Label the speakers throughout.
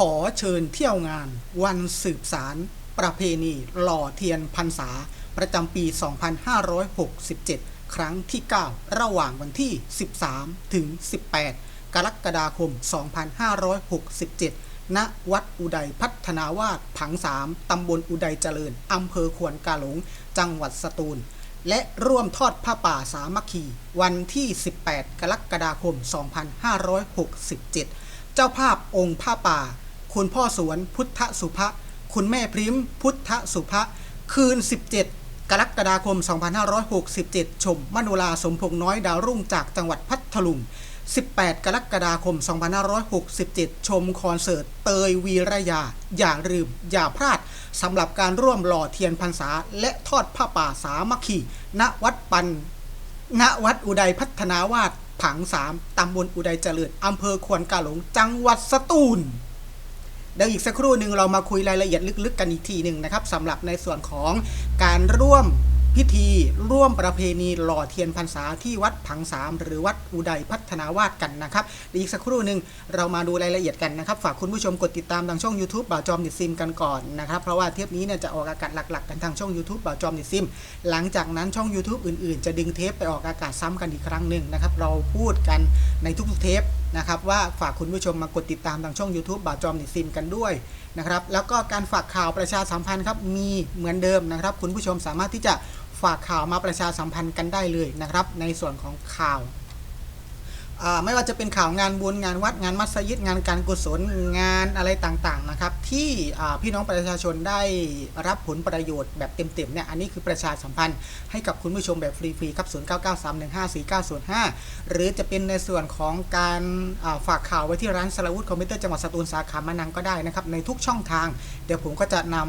Speaker 1: ขอเชิญเที่ยวงานวันสืบสาร ประเพณีหล่อเทียนพรรษา ประจำปี 2567 ครั้งที่ 9 ระหว่างวันที่ 13 ถึง 18 กรกฎาคม 2567 ณ วัดอุดัยพัฒนาวาสผังสามตำบลอุดัยเจริญ อำเภอขวนกาหลง จังหวัดสตูล และร่วมทอดผ้าป่าสามัคคี วันที่ 18 กรกฎาคม 2567 เจ้าภาพองค์ผ้าป่า คุณพ่อสวนพุทธสุภะคุณแม่พริมพุทธสุภะคืน 17 กรกฎาคม 2567 ชม มโนราสมพงษ์น้อยดาวรุ่งจากจังหวัดพัทลุง 18 กรกฎาคม 2567 ชมคอนเสิร์ตเตยวีระยา อย่าลืม อย่าพลาดสำหรับการร่วมหล่อเทียนพรรษา และทอดผ้าป่าสามัคคีณวัดปันณวัดอุดัยพัฒนาวาสผังสามตำบลอุดัยเจริญอำเภอควนกาหลง จังหวัดสตูล เดี๋ยวอีกสักครู่หนึ่งเรามาคุยรายละเอียดลึกๆกันอีกทีหนึ่งนะครับสำหรับในส่วนของการร่วมพิธีร่วมประเพณีหล่อเทียนพรรษาที่วัดผังสามหรือวัดอุดัยพัฒนาวาสกันนะครับเดี๋ยวอีกสักครู่หนึ่งเรามาดูรายละเอียดกันนะครับ ฝากคุณผู้ชมกดติดตามทางช่อง YouTube บ่าวจอมดิซิมกันก่อนนะครับ เพราะว่าเทปนี้เนี่ยจะออกอากาศหลัก ๆ กันทางช่อง YouTube บ่าวจอมดิซิม หลังจากนั้นช่อง YouTube อื่น ๆ จะดึงเทปไปออกอากาศซ้ำกันอีกครั้งหนึ่งนะครับเราพูดกันในทุกๆเทป นะครับว่าฝากคุณผู้ชมมากดติดตามทางช่อง YouTube บ่าวจอมนิซิมกันด้วยนะครับแล้วก็การฝากข่าวประชาสัมพันธ์ครับมีเหมือนเดิมนะครับ คุณผู้ชมสามารถที่จะฝากข่าวมาประชาสัมพันธ์กันได้เลยนะครับ ในส่วนของข่าว ไม่ว่าจะเป็นข่าวงานบุญงานวัดงานมัสยิดงานการกุศลงานอะไรต่างๆนะครับ ที่พี่น้องประชาชนได้รับผลประโยชน์แบบเต็มๆเนี่ยอันนี้คือประชาสัมพันธ์ให้กับคุณผู้ชมแบบฟรีๆครับ 0993154905 หรือจะเป็นในส่วนของการาฝากข่าวไว้ที่ร้านสลาวุธคอมพิวเตอร์จังหวัดสตูลสาขามานังก็ได้นะครับในทุกช่องทาง เดี๋ยวผมก็จะนำอ่า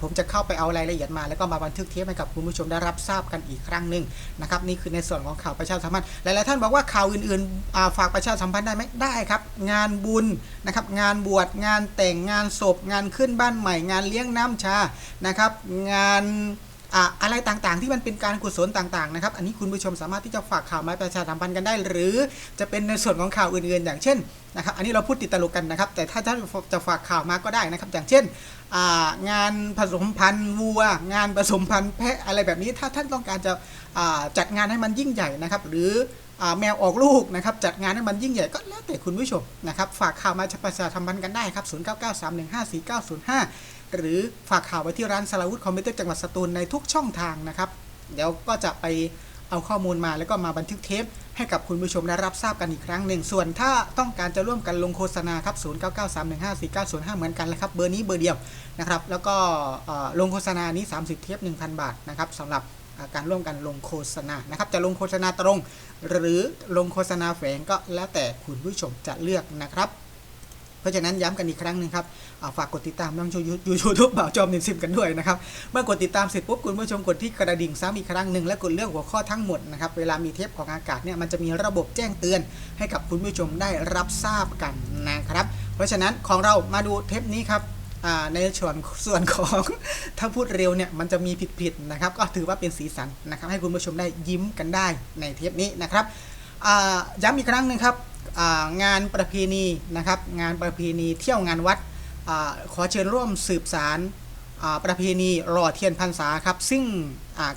Speaker 1: ผมจะเข้าไปเอารายละเอียดมา แล้วก็มาบันทึกเทปให้กับคุณผู้ชมได้รับทราบกันอีกครั้งหนึ่งนะครับนี่คือในส่วนของข่าวประชาสัมพันธ์หลายๆท่านบอกว่าข่าวอื่นๆฝากประชาสัมพันธ์ได้ไหมได้ครับ งานบุญนะครับงานบวชงานแต่งงานศพ งานขึ้นบ้านใหม่ งานเลี้ยงน้ำชานะครับงาน อะไรต่างๆ ที่มันเป็นการกุศลต่างๆนะครับ อันนี้คุณผู้ชมสามารถที่จะฝากข่าวมาประชาสัมพันธ์กันได้ หรือจะเป็นในส่วนของข่าวอื่นๆ อย่างเช่นนะครับ อันนี้เราพูดติดตลกกันนะครับ แต่ถ้าท่านจะฝากข่าวมาก็ได้นะครับ อย่างเช่นงานผสมพันธุ์วัว งานผสมพันธุ์แพะอะไรแบบนี้ ถ้าท่านต้องการจะจัดงานให้มันยิ่งใหญ่นะครับ หรือแมวออกลูกนะครับ จัดงานให้มันยิ่งใหญ่ก็แล้วแต่คุณผู้ชมนะครับ ฝากข่าวมาประชาสัมพันธ์กันได้ครับ0993154905 หรือฝากข่าวไว้ที่ร้านสลาวุธคอมพิวเตอร์จังหวัดสตูลในทุกช่องทางนะครับ เดี๋ยวก็จะไปเอาข้อมูลมาแล้วก็มาบันทึกเทป ให้กับคุณผู้ชมได้รับทราบกันอีกครั้งหนึ่ง ส่วนถ้าต้องการจะร่วมกันลงโฆษณาครับ 0993154905 เหมือนกันเลยครับ เบอร์นี้เบอร์เดียวนะครับ แล้วก็ลงโฆษณานี้ 30 เทป 1,000 บาทนะครับสำหรับการร่วมกันลงโฆษณานะครับ จะลงโฆษณาตรง หรือลงโฆษณาแฝงก็แล้วแต่คุณผู้ชมจะเลือกนะครับ เพราะฉะนั้นย้ำกันอีกครั้งหนึ่งครับาฝากกดติดตามน้องยูยูทูบบ่าวจอมนินซิมกันด้วยนะครับเมื่อกดติดตามเสร็จปุ๊บคุณผู้ชมกดที่กระดิ่งซ้ำอีกครั้งหนึ่งและกดเลือกหัวข้อทั้งหมดนะครับเวลามีเทปของอากาศเนี่ยมันจะมีระบบแจ้งเตือน ให้กับคุณผู้ชมได้รับทราบกันนะครับ เพราะฉะนั้นของเรามาดูเทปนี้ครับในส่วนส่วนของถ้าพูดเร็วเนี่ยมันจะมีผิดๆนะครับ ก็ถือว่าเป็นสีสันนะครับ ให้คุณผู้ชมได้ยิ้มกันได้ในเทปนี้นะครับ ย้ำอีกครั้งหนึ่งครับงานประเพณีนะครับงานประเพณีเที่ยวงานวัดอขอเชิญร่วมสืบสารประเพณีหล่อเทียนพรรษาครับ ซึ่ง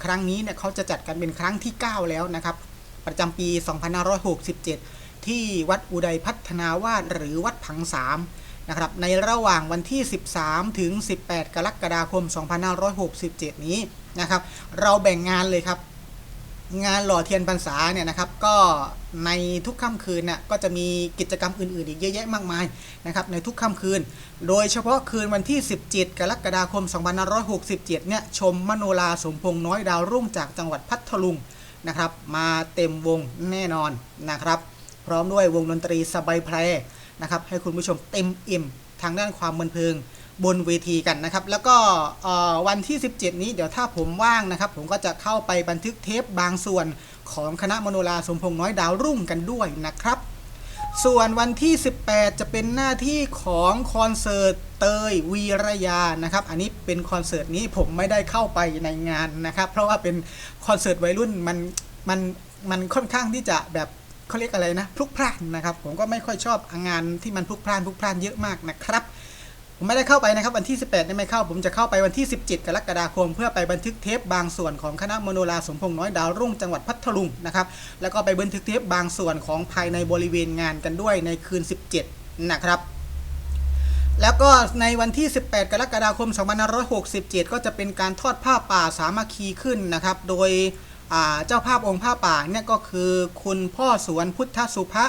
Speaker 1: ครั้งนี้เนี่ยเขาจะจัดกันเป็นครั้งที่ 9 แล้วนะครับ ประจำปี 2567 ที่วัดอุดัยพัฒนาวาสหรือวัดผังสามนะครับในระหว่างวันที่ 13 ถึง 18 กรกฎาคม 2567 นี้นะครับ เราแบ่งงานเลยครับ งานหล่อเทียนพรรษาเนี่ยนะครับก็ในทุกค่ำคืนน่ะก็จะมีกิจกรรมอื่นๆอีกเยอะแยะมากมายนะครับในทุกค่ำคืน โดยเฉพาะคืนวันที่ 17 กรกฎาคม 2567 เนี่ยชมมโนราสมพงษ์น้อยดาวรุ่งจากจังหวัดพัทลุงนะครับมาเต็มวงแน่นอนนะครับ พร้อมด้วยวงดนตรีสบายแพรนะครับให้คุณผู้ชมเต็มอิ่มทางด้านความบันเทิง บนเวทีกันนะครับ แล้วก็วันที่ 17 นี้เดี๋ยวถ้าผมว่างนะครับ ผมก็จะเข้าไปบันทึกเทปบางส่วนของคณะมโนราสมพงษ์น้อยดาวรุ่งกันด้วยนะครับ ส่วนวันที่ 18 จะเป็นหน้าที่ของคอนเสิร์ตเตยวีระยานะครับ อันนี้เป็นคอนเสิร์ตนี้ผมไม่ได้เข้าไปในงานนะครับ เพราะว่าเป็นคอนเสิร์ตวัยรุ่นมันมันมันค่อนข้างที่จะแบบเขาเรียกอะไรนะพลุกพล่านนะครับ ผมก็ไม่ค่อยชอบงานที่มันพลุกพล่านพลุกพล่านเยอะมากนะครับ ผมไม่ได้เข้าไปนะครับวันที่ 18เนี่ยไม่เข้า ผมจะเข้าไปวันที่ 17 กรกฎาคม เพื่อไปบันทึกเทปบางส่วนของคณะมโนราสมพงษ์น้อยดาวรุ่งจังหวัดพัทลุงนะครับแล้วก็ไปบันทึกเทปบางส่วนของภายในบริเวณงานกันด้วยในคืน 17 นะครับแล้วก็ในวันที่ 18 กรกฎาคม 2567 ก็จะเป็นการทอดผ้าป่าสามัคคีขึ้นนะครับ โดยเจ้าภาพองค์ผ้าป่าเนี่ยก็คือคุณพ่อสวนพุทธสุภะ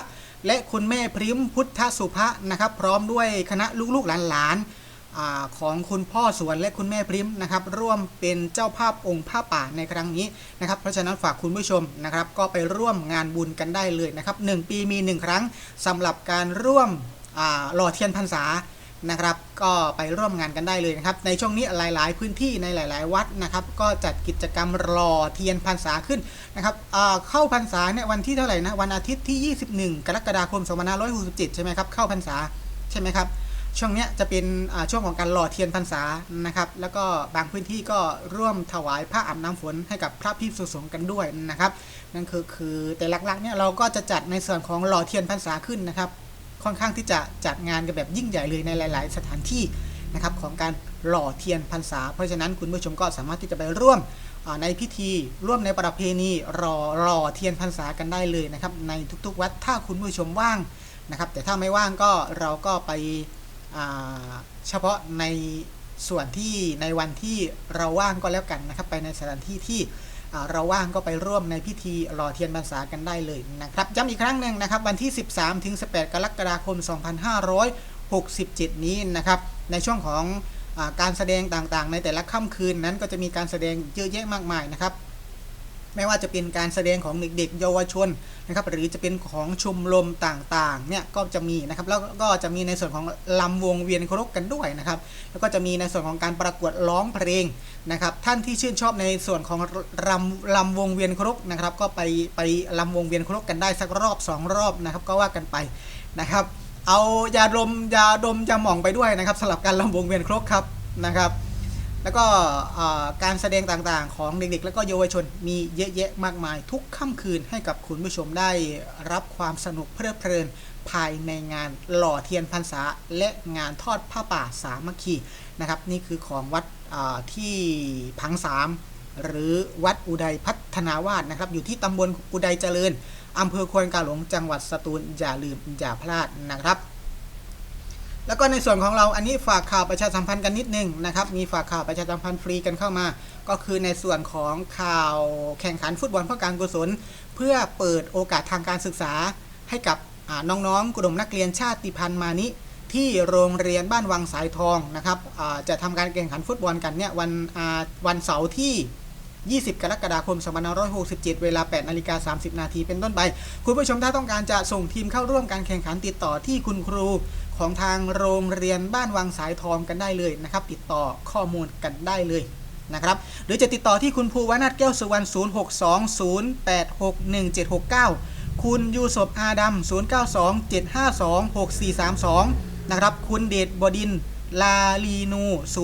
Speaker 1: และคุณแม่พริมพุทธสุภะนะครับ พร้อมด้วยคณะลูกๆหลานๆของคุณพ่อสวนและคุณแม่พริมนะครับ ร่วมเป็นเจ้าภาพองค์ผ้าป่าในครั้งนี้นะครับ เพราะฉะนั้นฝากคุณผู้ชมนะครับ ก็ไปร่วมงานบุญกันได้เลยนะครับหนึ่งปีมีหนึ่งครั้งสำหรับการร่วมหล่อเทียนพรรษา นะครับ ก็ไปร่วมงานกันได้เลยนะครับ ในช่วงนี้หลาย ๆ พื้นที่ในหลาย ๆ วัดนะครับ ก็จัดกิจกรรมรอเทียนพรรษาขึ้นนะครับเข้าพรรษาเนี่ยวันที่เท่าไหร่นะวันอาทิตย์ที่ 21 กรกฎาคม2567ใช่ไหมครับเข้าพรรษาใช่ไหมครับช่วงนี้จะเป็นช่วงของการหล่อเทียนพรรษานะครับ แล้วก็บางพื้นที่ก็ร่วมถวายผ้าอาบน้ำฝนให้กับพระพิสุสงฆ์กันด้วยนะครับ นั่นคือคือแต่หลักๆเนี่ยเราก็จะจัดในส่วนของหล่อเทียนพรรษาขึ้นนะครับ ค่อนข้างที่จะจัดงานกันแบบยิ่งใหญ่เลยในหลาย ๆ สถานที่นะครับของการหล่อเทียนพรรษา เพราะฉะนั้นคุณผู้ชมก็สามารถที่จะไปร่วมในพิธีร่วมในประเพณีรอหล่อเทียนพรรษากันได้เลยนะครับในทุกๆ วัดถ้าคุณผู้ชมว่างนะครับ แต่ถ้าไม่ว่างก็เราก็ไปเฉพาะในส่วนที่ในวันที่เราว่างก็แล้วกันนะครับ ไปในสถานที่ที่ เราว่างก็ไปร่วมในพิธีหล่อเทียนพรรษากันได้เลยนะครับย้ำอีกครั้งหนึ่งนะครับวันที่ 13 ถึง 18 กรกฎาคม 2567 นี้นะครับในช่วงของอการแสดงต่างๆ ในแต่ละค่ำคืนนั้นก็จะมีการแสดงเยอะแยะมากมายนะครับ ไม่ว่าจะเป็นการแสดงของเด็กๆ เยาวชนนะครับ หรือจะเป็นของชมรมต่างๆ เนี่ยก็จะมีนะครับ แล้วก็จะมีในส่วนของลำวงเวียนครพกันด้วยนะครับ แล้วก็จะมีในส่วนของการประกวดร้องเพลง นะครับท่านที่ชื่นชอบในส่วนของรำลำวงเวียนคารพนะครับก็ไปไปลำวงเวียนครพกันได้สักรอบสองรอบนะครับก็ว่ากันไปนะครับเอายาดมยาดมยาหม่องไปด้วยนะครับสำหรับการลำวงเวียนคารพครับนะครับ แล้วก็การแสดงต่างๆ ของเด็กๆ แล้วก็เยาวชนมีเยอะแยะมากมาย ทุกค่ำคืนให้กับคุณผู้ชมได้รับความสนุกเพลิดเพลินภายในงานหล่อเทียนพรรษาและงานทอดผ้าป่าสามัคคีนะครับ นี่คือของวัด ที่พังสามหรือวัดอุดัยพัฒนาวาสนะครับ อยู่ที่ตำบลอุดัยเจริญอำเภอควนกาหลงจังหวัดสตูลอย่าลืมอย่าพลาดนะครับ แล้วก็ในส่วนของเราอันนี้ฝากข่าวประชาสัมพันธ์กันนิดนึงนะครับ มีฝากข่าวประชาสัมพันธ์ฟรีกันเข้ามา ก็คือในส่วนของข่าวแข่งขันฟุตบอลเพื่อการกุศล เพื่อเปิดโอกาสทางการศึกษาให้กับน้องๆกลุ่มนักเรียนชาติพันธุ์มานิ ที่โรงเรียนบ้านวังสายทองนะครับจะทำการแข่งขันฟุตบอลกันเนี่ยวันวันเสาร์ที่ 20 กรกฎาคม 2567 เวลา 8นาฬิกา30 นาทีเป็นต้นไป คุณผู้ชมถ้าต้องการจะส่งทีมเข้าร่วมการแข่งขันติดต่อที่คุณครูของทางโรงเรียนบ้านวังสายทองกันได้เลยนะครับ ติดต่อข้อมูลกันได้เลยนะครับ หรือจะติดต่อที่คุณภูวนาถแก้วสุวรรณ 0620861769 คุณยูสบอาดัม 0927526432 นะครับ คุณเดชบดินทร์ลาลีนู 065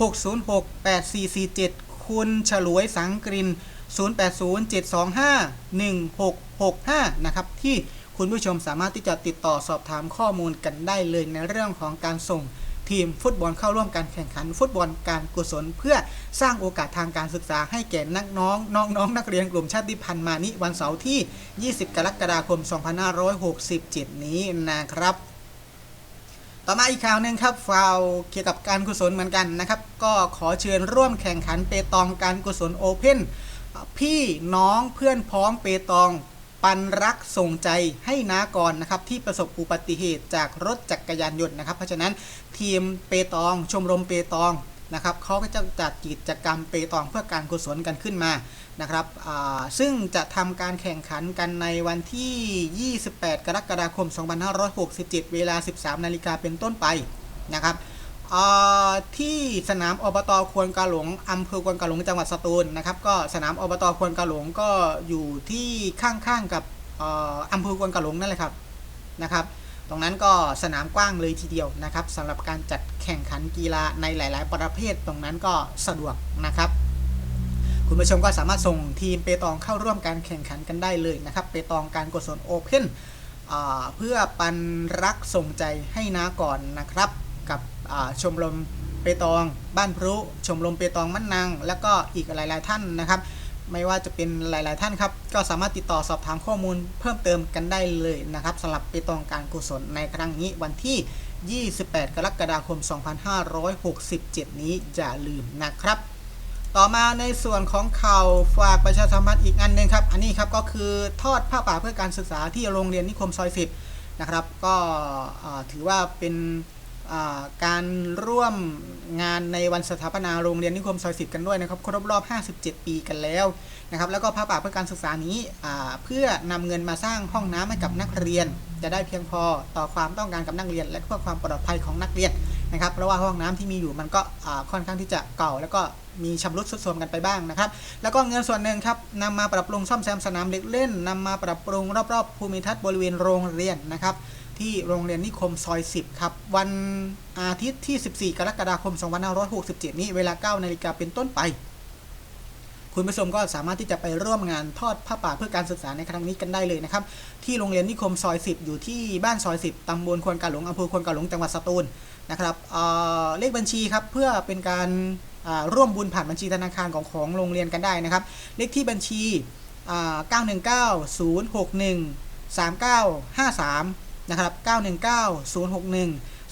Speaker 1: 6068447 คุณฉลวยสังกริน 0807251665 นะครับที่คุณผู้ชมสามารถที่จะติดต่อสอบถามข้อมูลกันได้เลยในเรื่องของการส่งทีมฟุตบอลเข้าร่วมการแข่งขัน ฟุตบอลการกุศล เพื่อสร้างโอกาสทางการศึกษาให้แก่นักน้องน้องน้องนักเรียนกลุ่มชาติพันธุ์มานิวันเสาร์ที่ 20 กรกฎาคม 2567 นี้นะครับ ต่อมาอีกข่าวหนึ่งครับฟาวเกี่ยวกับการกุศลเหมือนกันนะครับ ก็ขอเชิญร่วมแข่งขันเปตองการกุศลโอเพ่นพี่น้องเพื่อนพ้องเปตองปันรักส่งใจให้นากรนะครับที่ประสบอุบัติเหตุจากรถจักรยานยนต์นะครับ เพราะฉะนั้นทีมเปตองชมรมเปตอง นะครับเขาก็จะจัดกิจกรรมเปตองเพื่อการกุศลกันขึ้นมานะครับซึ่งจะทำการแข่งขันกันในวันที่ 28 กรกฎาคม 2567 เวลา 13 นาฬิกาเป็นต้นไปนะครับที่สนามอบตควนกาหลงอำเภอควนกาหลงจังหวัดสตูลนะครับก็สนามอบตควนกาหลงก็อยู่ที่ข้างๆกับอ่าอำเภอควนกาหลงนั่นแหละครับนะครับ ตรงนั้นก็สนามกว้างเลยทีเดียวนะครับสำหรับการจัดแข่งขันกีฬาในหลาย ๆ ประเภทตรงนั้นก็สะดวกนะครับ คุณผู้ชมก็สามารถส่งทีมเปตองเข้าร่วมการแข่งขันกันได้เลยนะครับ เปตองการกุศลโอเพนเพื่อปันรักส่งใจให้นาก่อนนะครับ กับชมรมเปตอง บ้านพรุชมรมเปตองมันนาง แล้วก็อีกหลาย ๆ ท่านนะครับ ไม่ว่าจะเป็นหลาย ๆ ท่านครับ ก็สามารถติดต่อสอบถามข้อมูลเพิ่มเติมกันได้เลยนะครับสำหรับเปตองการกุศลในครั้งนี้วันที่ 28 กรกฎาคม 2567 นี้อย่าลืมนะครับ ต่อมาในส่วนของข่าวฝากประชาสัมพันธ์อีกอันหนึงครับ อันนี้ครับก็คือทอดผ้าป่าเพื่อการศึกษาที่โรงเรียนนิคมซอย 10 นะครับ ก็ถือว่าเป็น การร่วมงานในวันสถาปนาโรงเรียนนิคมซอย10กันด้วยนะครับครบรอบ 57 ปีกันแล้วนะครับแล้วก็ผ้าป่าเพื่อการศึกษานี้เพื่อนำเงินมาสร้างห้องน้ำให้กับนักเรียน จะได้เพียงพอต่อความต้องการกับนักเรียน และเพื่อความปลอดภัยของนักเรียนนะครับเพราะว่าห้องน้ำที่มีอยู่มันก็ค่อนข้างที่จะเก่า แล้วก็มีชำรุดทรุดโทรมกันไปบ้างนะครับ แล้วก็เงินส่วนหนึ่งครับนำมาปรับปรุงซ่อมแซมสนามเด็กเล่นนำมาปรับปรุงรอบๆภูมิทัศน์บริเวณโรงเรียนนะครับ ที่โรงเรียนนิคมซอย 10 ครับ วันอาทิตย์ที่ 14 กรกฎาคม 2567 นี้เวลา 9 นาฬิกาเป็นต้นไป คุณผู้ชมก็สามารถที่จะไปร่วมงานทอดผ้าป่าเพื่อการศึกษาในครั้งนี้กันได้เลยนะครับ ที่โรงเรียนนิคมซอย 10 อยู่ที่บ้านซอย 10 ตำบลควนกาหลงอำเภอควนกาหลงจังหวัดสตูลนะครับเเลขบัญชีครับเพื่อเป็นการร่วมบุญผ่านบัญชีธนาคารของของโรงเรียนกันได้นะครับ เลขที่บัญชีอ่า919-061-3953 นะครับ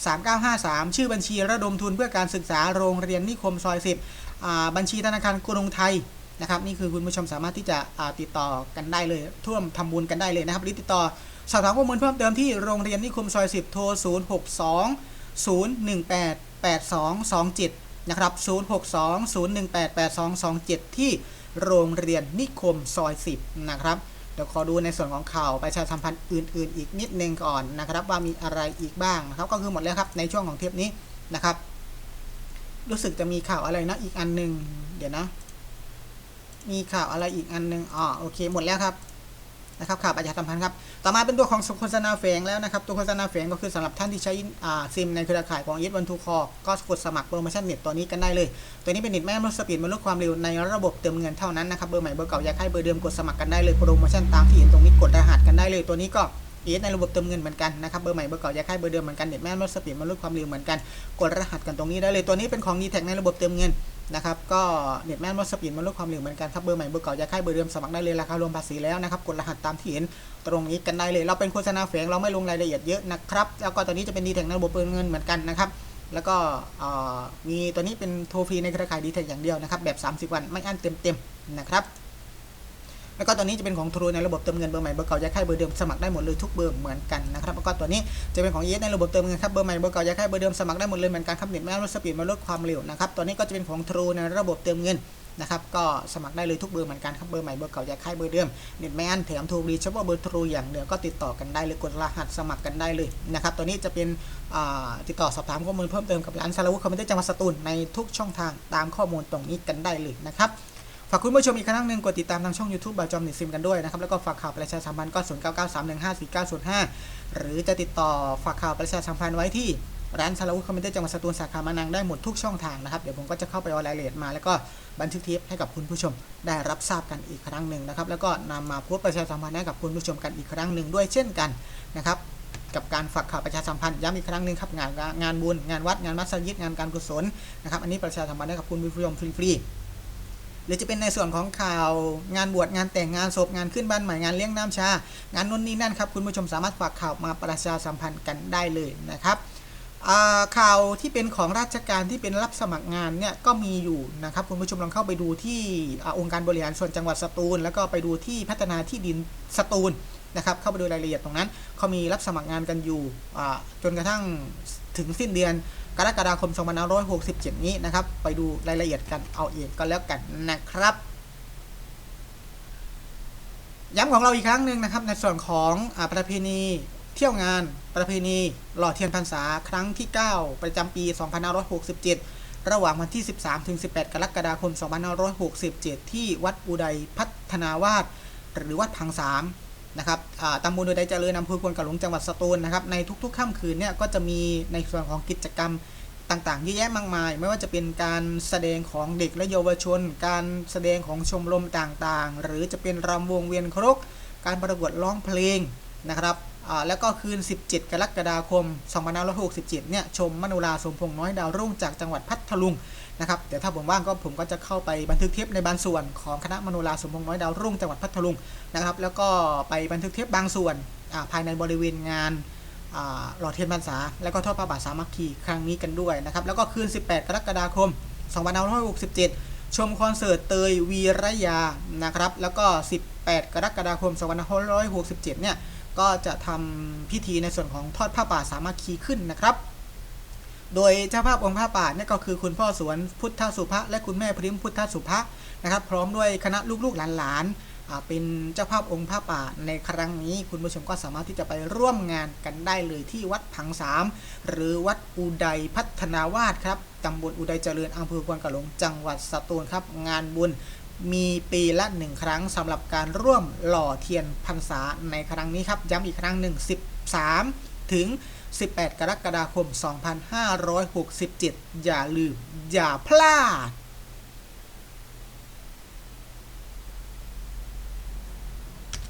Speaker 1: 919-061-3953 ชื่อบัญชีระดมทุนเพื่อการศึกษาโรงเรียนนิคมซอย 10 บัญชีธนาคารกรุงไทยนะครับนี่คือคุณผู้ชมสามารถที่จะติดต่อกันได้เลยท่วมทำบุญกันได้เลยนะครับหรือติดต่อสอบถามข้อมูลเพิ่มเติมที่โรงเรียนนิคมซอย 10 โทร 062 018 8227 นะครับ 062 018 8227 ที่โรงเรียนนิคมซอย 10 นะครับ เดี๋ยวขอดูในส่วนของข่าวประชาสัมพันธ์อื่น ๆ อีกนิดนึงก่อนนะครับว่ามีอะไรอีกบ้างนะครับก็คือหมดแล้วครับในช่วงของเทปนี้นะครับ รู้สึกจะมีข่าวอะไรนะอีกอันหนึ่งเดี๋ยวนะ มีข่าวอะไรอีกอันหนึ่งอ๋อโอเคหมดแล้วครับ นะครับข่าวประชาสัมพันธ์ครับ ต่อมาเป็นตัวของโฆษณาแฝงแล้วนะครับ ตัวโฆษณาแฝงก็คือสำหรับท่านที่ใช้ซิมในเครือข่ายของ y e s One to Call ก็กดสมัครโปรโมชั่นเน็ตตัวนี้กันได้เลย ตัวนี้เป็นเน็ตแม่ลดสปีดมันลดความเร็วในระบบเติมเงินเท่านั้นนะครับ เบอร์ใหม่เบอร์เก่าอยากให้เบอร์เดิมกดสมัครกันได้เลย โปรโมชั่นตามที่เห็นตรงนี้กดรหัสกันได้เลย ตัวนี้ก็เอสในระบบเติมเงินเหมือนกันนะครับ เบอร์ใหม่เบอร์เก่าอยากให้เบอร์เดิมเหมือนกัน เน็ตแม่ลดสปีดมันลดความเร็วเหมือนกัน กดรหัสกันตรงนี้ได้เลย ตัวนี้เป็นของ d t แทในระบบเติมเงิน นะครับก็เน็ตแม่ลดสปีดมันลดความเร็วเหมือนกันครับเบอร์ใหม่เบอร์เก่าอยากให้เบอร์เดิมสมัครได้เลยราคารวมภาษีแล้วนะครับกดรหัสตามที่เห็นตรงนี้กันได้เลย เราเป็นโฆษณาแฝงเราไม่ลงรายละเอียดเยอะนะครับแล้วก็ตอนนี้จะเป็นดีแท็กในระบบเปิดเงินเหมือนกันนะครับแล้วก็มีตัวนี้เป็นโทรฟรีในเครือข่ายดีแท็กอย่างเดียวนะครับแบบ 30 วันไม่อั้นเต็มๆนะครับ แล้วก็ตัวนี้จะเป็นของทรูในระบบเติมเงินเบอร์ใหม่เบอร์เก่าอยากให้เบอร์เดิมสมัครได้หมดเลยทุกเบอร์เหมือนกันนะครับแล้วก็ตัวนี้จะเป็นของเอสในระบบเติมเงินครับเบอร์ใหม่เบอร์เก่าอยากให้เบอร์เดิมสมัครได้หมดเลยเหมือนกันครับเน็ตไม่ลดสปีดมาลดความเร็วนะครับตัวนี้ก็จะเป็นของทรูในระบบเติมเงินนะครับก็สมัครได้เลยทุกเบอร์เหมือนกันครับเบอร์ใหม่เบอร์เก่าอยากให้เบอร์เดิมเน็ตแมนแถมโทรฟรีเฉพาะเบอร์ทรูอย่างเดียวก็ติดต่อกันได้เลยกดรหัสสมัครกันได้เลยนะครับตัวนี้จะเป็นติดต่อสอบถามข้อมูลเพิ่มเติมกับร้านสารวุคอมพิวเตอร์จังหวัดสตูลในทุกช่องทางตามข้อมูลตรงนี้กันได้เลยนะครับ ฝากคุณผู้ชมอีกครั้งหนึ่งกดติดตามทางช่อง YouTube บาจอมเน็ตซิมกันด้วยนะครับ แล้วก็ฝากข่าวประชาสัมพันธ์ก็ 0 9 9 3 1 5 4 9 0 5 หรือจะติดต่อฝากข่าวประชาสัมพันธ์ไว้ที่ร้านสารวุฒิคอมพิวเตอร์จังหวัดสตูลสาขามานังได้หมดทุกช่องทางนะครับ เดี๋ยวผมก็จะเข้าไปเอารายละเอียดมา แล้วก็บันทึกเทปให้กับคุณผู้ชมได้รับทราบกันอีกครั้งหนึ่งนะครับ แล้วก็นำมาพสต์ประชาสัมพันธ์ให้กับคุณผู้ชมกันอีกครั้งหนึ่งด้วยเช่นกันนะครับกับการฝากข่าวประชาสัมพันธ์ย้ำอีกครั้งหนึ่งครับงานงานบุญงานวัดงานมัสยิดงานการกุศลนะครับอันนี้ประชาสัมพันธ์ให้กับคุณผู้ชมฟรีๆ หรือจะเป็นในส่วนของข่าวงานบวชงานแต่งงานศพงานขึ้นบ้านใหม่งานเลี้ยงน้ำชา งานนู้นนี่นั่นครับคุณผู้ชมสามารถฝากข่าวมาประชาสัมพันธ์กันได้เลยนะครับข่าวที่เป็นของราชการที่เป็นรับสมัครงานเนี่ยก็มีอยู่นะครับคุณผู้ชมลองเข้าไปดูที่อองค์การบริหารส่วนจังหวัดสตูล แล้วก็ไปดูที่พัฒนาที่ดินสตูล นะครับเข้าไปดูรายละเอียดตรงนั้นเขามีรับสมัครงานกันอยู่จนกระทั่งถึงสิ้นเดือนกรกฎาคม2567 นี้นะครับ ไปดูรายละเอียดกันเอาเองก็แล้วกันนะครับ ย้ำของเราอีกครั้งหนึ่งนะครับ ในส่วนของอประเพณีเที่ยวงานประเพณีหล่อเทียนพรรษาครั้งที่ 9 ประจำปี 2567 ระหว่างวันที่ 13 ถึง 18 กรกฎาคม 2567 ที่วัดอุดัยพัฒนาวาสหรือวัดพังสาม นะครับตำบลอุดัยเจริญอำเภอควนกะหลงจังหวัดสตูลนะครับในทุกๆค่ำคืนเนี่ยก็จะมีในส่วนของกิจกรรมต่างๆเยอะแยะมากมาย ไม่ว่าจะเป็นการแสดงของเด็กและเยาวชน การแสดงของชมรมต่างๆ หรือจะเป็นรำวงเวียนครก การประกวดร้องเพลงนะครับแล้วก็คืน 17 กรกฎาคม 2567 เนี่ยชมมโนราสมพงษ์น้อยดาวรุ่งจากจังหวัดพัทลุง นะครับเดี๋ยวถ้าผมว่างก็ผมก็จะเข้าไปบันทึกเทปในบางส่วนของคณะมโนราสมพงษ์น้อยดาวรุ่งจังหวัดพัทลุงนะครับ แล้วก็ไปบันทึกเทปบางส่วนภายในบริเวณงานหล่อเทียนพรรษา แล้วก็ทอดผ้าป่าสามัคคีครั้งนี้กันด้วยนะครับแล้วก็คืน 18 กรกฎาคม 2567 ชมคอนเสิร์ตเตยวีรยานะครับแล้วก็ 18 กรกฎาคม 2567 เนี่ยก็จะทำพิธีในส่วนของทอดผ้าป่าสามัคคีขึ้นนะครับ โดยเจ้าภาพองค์ผ้าป่าเนี่ยก็คือคุณพ่อสวนพุทธสุภะและคุณแม่พริมพุทธสุภะนะครับ พร้อมด้วยคณะลูกๆหลานๆเป็นเจ้าภาพองค์ผ้าป่าในครั้งนี้คุณผู้ชมก็สามารถที่จะไปร่วมงานกันได้เลยที่วัดผังสามหรือวัดอุดัยพัฒนาวาสครับตำบลอุดัยเจริญอำเภอควนกะหลงจังหวัดสตูลครับ งานบุญมีปีละหนึ่งครั้งสำหรับการร่วมหล่อเทียนพรรษาในครั้งนี้ครับ ย้ำอีกครั้งหนึ่ง13 ถึง 18 กรกฎาคม 2567 อย่าลืม อย่าพลาด